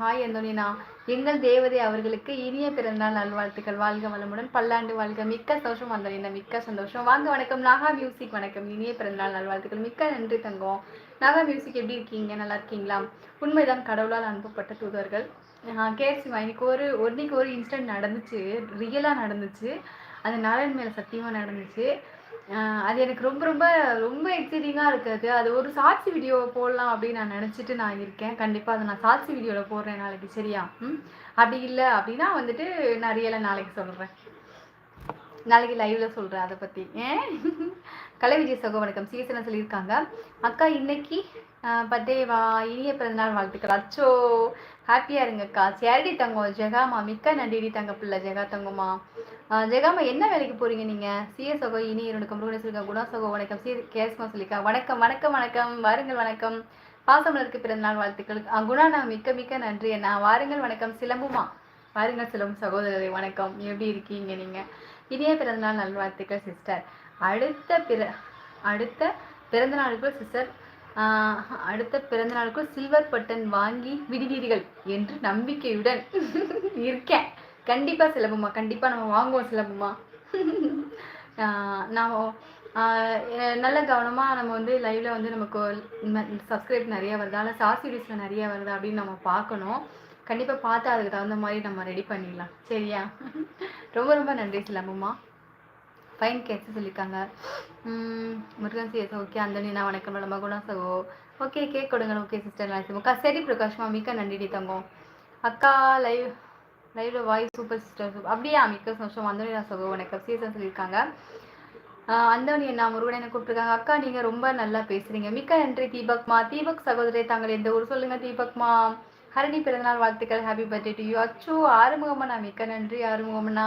Hi அந்தோனினா எங்கள் தேவதை அவர்களுக்கு இனிய பிறந்தநாள் நல்வாழ்த்துக்கள். வாழ்க வளமுடன். பல்லாண்டு வாழ்க. மிக்க சந்தோஷம் அந்தோனினா மிக்க சந்தோஷம். வாங்க வணக்கம். நாகா மியூசிக் வணக்கம். இனிய பிறந்தநாள் நல்வாழ்த்துக்கள். மிக்க நன்றி தங்கம். நாகா மியூசிக் எப்படி இருக்கீங்க? நல்லா இருக்கீங்களா? உண்மைதான் கடவுளால் அனுப்பப்பட்ட தூதர்கள். கேஎஃப்சி இன்னைக்கு ஒரு இன்னைக்கு ஒரு இன்சிடென்ட் நடந்துச்சு. ரியலாக நடந்துச்சு. அது நாராயண் மேலே சத்தியமாக நடந்துச்சு. அது எனக்கு ரொம்ப ரொம்ப ரொம்ப எக்ஸைட்டிங்காக இருக்குது அது ஒரு சாட்சி வீடியோ போடலாம் அப்படின்னு நான் நினச்சிட்டு நான் இருக்கேன். கண்டிப்பாக அதை நான் சாட்சி வீடியோவில் போடுறேன் நாளைக்கு சரியா? ம்? அப்படி இல்லை அப்படின்னா வந்துட்டு நான் ரியலாக நாளைக்கு சொல்கிறேன் நாளைக்கு லைவ்ல சொல்கிறேன் அதை பற்றி கலை விஜய் சகோ வணக்கம். சீசனை சொல்லியிருக்காங்க? அக்கா இன்னைக்கு பர்த்டே வா? இனிய பிறந்தநாள் வாழ்த்துக்கள். அச்சோ ஹாப்பியாக இருங்கக்கா. சேரடி தங்கம் ஜெகாமா. மிக்க நன்றிடி தங்க பிள்ளை ஜெகா தங்கம்மா. ஜெகாமா என்ன வேலைக்கு போறீங்க நீங்க? சிஎஸ் சகோ இனி இரண்டுக்கும் முருகனை சொல்லிருக்கா குணா சகோ வணக்கம். சி கேஸ்மா சொல்லிக்கா வணக்கம் வணக்கம் வணக்கம். வாருங்கள் வணக்கம். பாசமலருக்கு பிறந்தநாள் வாழ்த்துக்கள். குணா நான் மிக்க மிக்க நன்றி அண்ணா. வாருங்கள் வணக்கம். சிலம்புமா? வாருங்கள் சிலம்பு சகோதரரை வணக்கம். எப்படி இருக்கீங்க நீங்க? இனிய பிறந்தநாள் நல்வாழ்த்துக்கள் சிஸ்டர் அடுத்த பிற அடுத்த பிறந்தநாளுக்குள் சிஸ்டர் அடுத்த பிறந்தநாளுக்குள் சில்வர் பட்டன் வாங்கி விடுவீர்கள் என்று நம்பிக்கையுடன் இருக்கேன். கண்டிப்பாக சிலபமா கண்டிப்பாக நம்ம வாங்குவோம் சிலபமா நாம் நல்ல கவனமாக நம்ம வந்து லைவில் வந்து நமக்கு சப்ஸ்கிரைப் நிறைய வருதா? இல்லை ஷார்ட் வீடியோஸில் நிறைய வருதா? அப்படின்னு நம்ம பார்க்கணும். கண்டிப்பாக பார்த்து அதுக்கு தகுந்த மாதிரி நம்ம ரெடி பண்ணிடலாம். சரியா? ரொம்ப ரொம்ப நன்றி சிலம்புமா ஃபைன் கேட்ஸ் சொல்லியிருக்காங்க. முருகன் முருகன் சிஎஸ் ஓகே அந்தனினா வணக்கம். நம்ம குணா சகோ. ஓகே கேக் கொடுங்க ஓகே சிஸ்டர் நல்லா அக்கா சரி பிரகாஷ்மா மிக்க நன்றிடி தங்கம். அக்கா லைவ் லைவ்ல வாய்ஸ் சூப்பர் சிஸ்டர் அப்படியே மிக்க சந்தோஷம். நான் சகோ வணக்கம். சீசன் சொல்லியிருக்காங்க. அந்தோனி அண்ணா முருகன் என்ன கூப்பிட்டுருக்காங்க. அக்கா நீங்க ரொம்ப நல்லா பேசுறீங்க. மிக்க நன்றி தீபக்மா. தீபக் சகோதரி தாங்கள் எந்த ஊர் சொல்லுங்க தீபக்மா? ஹரணி பிறந்தநாள் வாழ்த்துக்கள். ஹாப்பி பர்த்டே டு யூ அச்சோ ஆறுமுகம்னா மிக்க நன்றி ஆறுமுகம்னா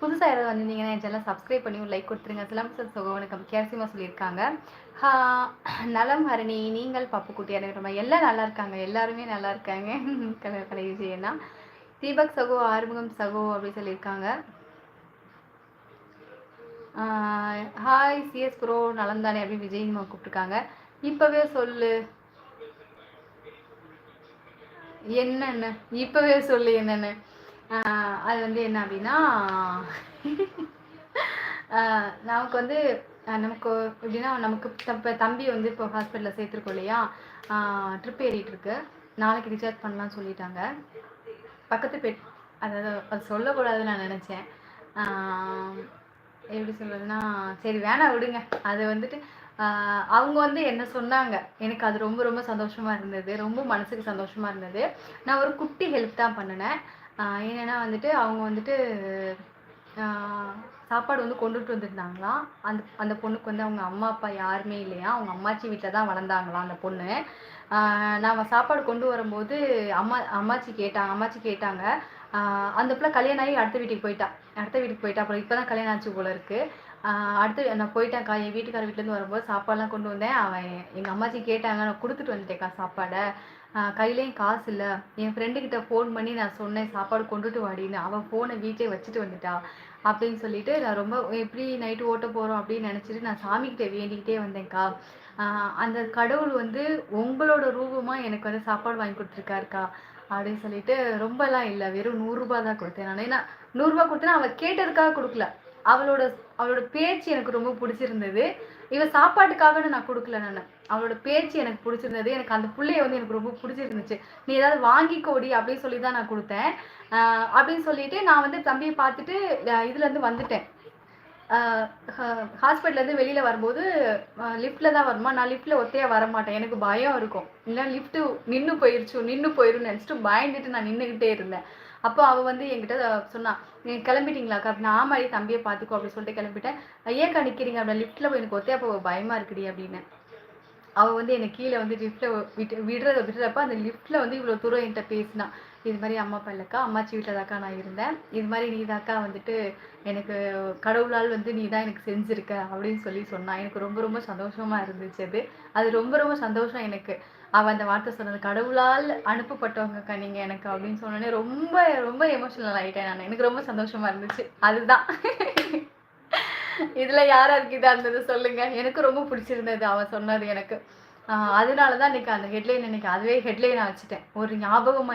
புதுசாக யாராவது வந்திருந்தீங்கன்னா என் சேனல் சப்ஸ்கிரைப் பண்ணி லைக் கொடுத்துருங்க. சிலம்பசர் சுக வணக்கம். கேசிமா சொல்லியிருக்காங்க. ஹா, நலம் ஹரணி. நீங்கள் பப்பு குட்டி அனைவருமா எல்லாம் நல்லா இருக்காங்க. எல்லாருமே நல்லா இருக்காங்க. கலை கலை விஜயனா தீபக் சகோ ஆறுமுகம் சகோ அப்படின்னு சொல்லியிருக்காங்க. ஹாய் சிஎஸ் ப்ரோ நலந்தானே அப்படின்னு விஜய்மா கூப்பிட்டுருக்காங்க. இப்போவே சொல்லு. என்னென்ன? இப்போவே சொல்லு என்னென்னு. அது வந்து என்ன அப்படின்னா நமக்கு வந்து நமக்கு எப்படின்னா நமக்கு இப்போ தம்பி வந்து இப்போ ஹாஸ்பிட்டலில் சேர்த்துருக்கோம் இல்லையா? ட்ரிப் ஏறிட்டு இருக்கு நாளைக்கு ரீசார்ஜ் பண்ணலாம்னு சொல்லிட்டாங்க. பக்கத்து பெட் அதாவது அது சொல்லக்கூடாதுன்னு நான் நினச்சேன். எப்படி சொல்கிறதுன்னா சரி வேணாம் விடுங்க. அது வந்துட்டு அவங்க வந்து என்ன சொன்னாங்க? எனக்கு அது ரொம்ப ரொம்ப சந்தோஷமாக இருந்தது. ரொம்ப மனசுக்கு சந்தோஷமாக இருந்தது. நான் ஒரு குட்டி ஹெல்ப் தான் பண்ணினேன். என்னென்னா வந்துட்டு அவங்க வந்துட்டு சாப்பாடு வந்து கொண்டுட்டு வந்திருந்தாங்களாம். அந்த அந்த பொண்ணுக்கு வந்து அவங்க அம்மா அப்பா யாருமே இல்லையா? அவங்க அம்மாச்சி வீட்டில் தான் வளர்ந்தாங்களாம் அந்த பொண்ணு. ஆஹ் நான் சாப்பாடு கொண்டு வரும்போது அம்மா அம்மாச்சி கேட்டாங்க அம்மாச்சி கேட்டாங்க. அந்த பிள்ளை கல்யாணம் ஆகி அடுத்த வீட்டுக்கு போயிட்டா. அடுத்த வீட்டுக்கு போயிட்டா. அப்புறம் இப்போ தான் கல்யாணம் ஆச்சு போல இருக்குது அடுத்து நான் போயிட்டேன்க்கா. என் வீட்டுக்கார வீட்டிலேருந்து வரும்போது சாப்பாடுலாம் கொண்டு வந்தேன். அவன் எங்கள் அம்மாச்சி கேட்டாங்க நான் கொடுத்துட்டு வந்துட்டேன்க்கா சாப்பாடை. கையிலேயும் காசு இல்லை. என் ஃப்ரெண்டுக்கிட்ட ஃபோன் பண்ணி நான் சொன்னேன் சாப்பாடு கொண்டுட்டு வாடின்னு. அவன் ஃபோனை வீட்டிலே வச்சுட்டு வந்துட்டா. அப்படின்னு சொல்லிட்டு நான் ரொம்ப எப்படி நைட்டு ஓட்ட போகிறோம் அப்படின்னு நினச்சிட்டு நான் சாமிக்கிட்ட வேண்டிக்கிட்டே வந்தேன்க்கா. அந்த கடவுள் வந்து உங்களோட ரூபமாக எனக்கு வந்து சாப்பாடு வாங்கி கொடுத்துருக்காருக்கா. அப்படின்னு சொல்லிட்டு ரொம்பலாம் இல்லை. வெறும் நூறுரூபா தான் கொடுத்தேன் நான். ஏன்னா நூறுரூபா கொடுத்தேன்னா அவள் கேட்டதுக்காக கொடுக்கல. அவளோட அவளோட பேச்சு எனக்கு ரொம்ப பிடிச்சிருந்தது. இவ சாப்பாட்டுக்காக நான் கொடுக்கல நான். அவளோட பேச்சு எனக்கு பிடிச்சிருந்தது. எனக்கு அந்த புள்ளைய வந்து எனக்கு ரொம்ப பிடிச்சிருந்துச்சு. நீ ஏதாவது வாங்கிக்கோடி அப்படின்னு சொல்லி தான் நான் கொடுத்தேன். அப்படின்னு சொல்லிட்டு நான் வந்து தம்பியை பார்த்துட்டு இதுலேருந்து வந்துட்டேன். ஹாஸ்பிட்டல்லேருந்து வெளியில் வரும்போது லிஃப்ட்டில் தான் வருமா நான் லிஃப்ட்டில் ஒத்தையாக வர மாட்டேன் எனக்கு பயம் இருக்கும். இல்லை லிஃப்ட்டு நின்று போயிடுச்சு நின்று போயிடும் நினச்சிட்டு பயந்துட்டு நான் நின்றுக்கிட்டே இருந்தேன். அப்போ அவ வந்து என்கிட்ட சொன்னா நீங்கள் கிளம்பிட்டீங்களாக்கா அப்படின்னு ஆமாடி தம்பியை பார்த்துக்கோ அப்படின்னு சொல்லிட்டு கிளம்பிட்டேன். ஏன்க்கா நிற்கிறீங்க அப்படின்னு லிஃப்ட்டில் போய் எனக்கு ஒத்தே அப்போ பயமா இருக்குடி அப்படின்னு. அவ வந்து என்னை கீழே வந்து லிஃப்ட்டில் விட்டு விடுறத விடுறப்ப அந்த லிஃப்ட்டில் வந்து இவ்வளவு தூரம் என்கிட்ட பேசினா இது மாதிரி அம்மா அப்பா இல்லைக்கா அம்மாச்சி வீட்டில் தாக்கா நான் இருந்தேன். இது மாதிரி நீ தாக்கா வந்துட்டு எனக்கு கடவுளால் வந்து நீ தான் எனக்கு செஞ்சுருக்க அப்படின்னு சொல்லி சொன்னான் எனக்கு ரொம்ப ரொம்ப சந்தோஷமா இருந்துச்சு அது. அது ரொம்ப ரொம்ப சந்தோஷம் எனக்கு. அவள் அந்த வார்த்தை சொன்னது கடவுளால் அனுப்பப்பட்டவங்கக்கா நீங்கள் எனக்கு அப்படின்னு சொன்னோடனே ரொம்ப ரொம்ப எமோஷனல் ஆகிட்டேன் நான். எனக்கு ரொம்ப சந்தோஷமாக இருந்துச்சு. அதுதான். இதில் யார் யாருக்கு இதா இருந்தது சொல்லுங்கள் எனக்கு ரொம்ப பிடிச்சிருந்தது அவன் சொன்னது எனக்கு. அதனால தான் இன்னைக்கு அந்த ஹெட்லைன் இன்னைக்கு அதுவே ஹெட்லைனா வச்சுட்டேன். ஒரு ஞாபகமாக